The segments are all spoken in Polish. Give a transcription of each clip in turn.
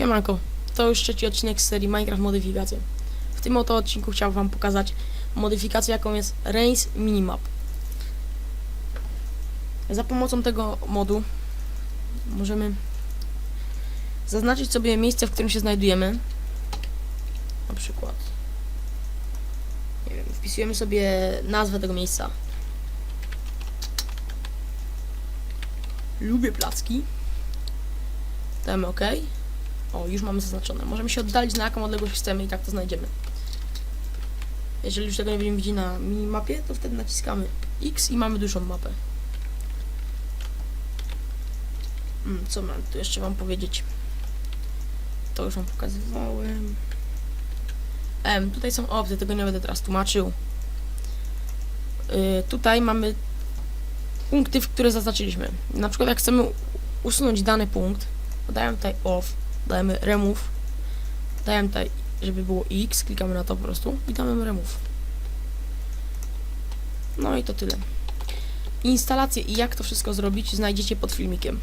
Siemanko, to już trzeci odcinek z serii Minecraft Modyfikacje. W tym oto odcinku chciałbym wam pokazać modyfikację jaką jest Rains Minimap. Za pomocą tego modu możemy zaznaczyć sobie miejsce, w którym się znajdujemy. Na przykład nie wiem, wpisujemy sobie nazwę tego miejsca. Lubię placki. Damy OK. O, już mamy zaznaczone. Możemy się oddalić na jaką odległość chcemy i tak to znajdziemy. Jeżeli już tego nie będziemy widzieć na minimapie, to wtedy naciskamy X i mamy dużą mapę. Mm, co mam tu jeszcze wam powiedzieć? To już wam pokazywałem. Em, tutaj są opcje, tego nie będę teraz tłumaczył. Yy, tutaj mamy punkty, w które zaznaczyliśmy. Na przykład jak chcemy usunąć dany punkt, dajemy tutaj off, dajemy remove, dajemy tutaj, żeby było x, klikamy na to po prostu i damy remove. No i to tyle. Instalację i jak to wszystko zrobić znajdziecie pod filmikiem.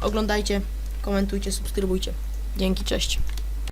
Oglądajcie, komentujcie, subskrybujcie. Dzięki, cześć.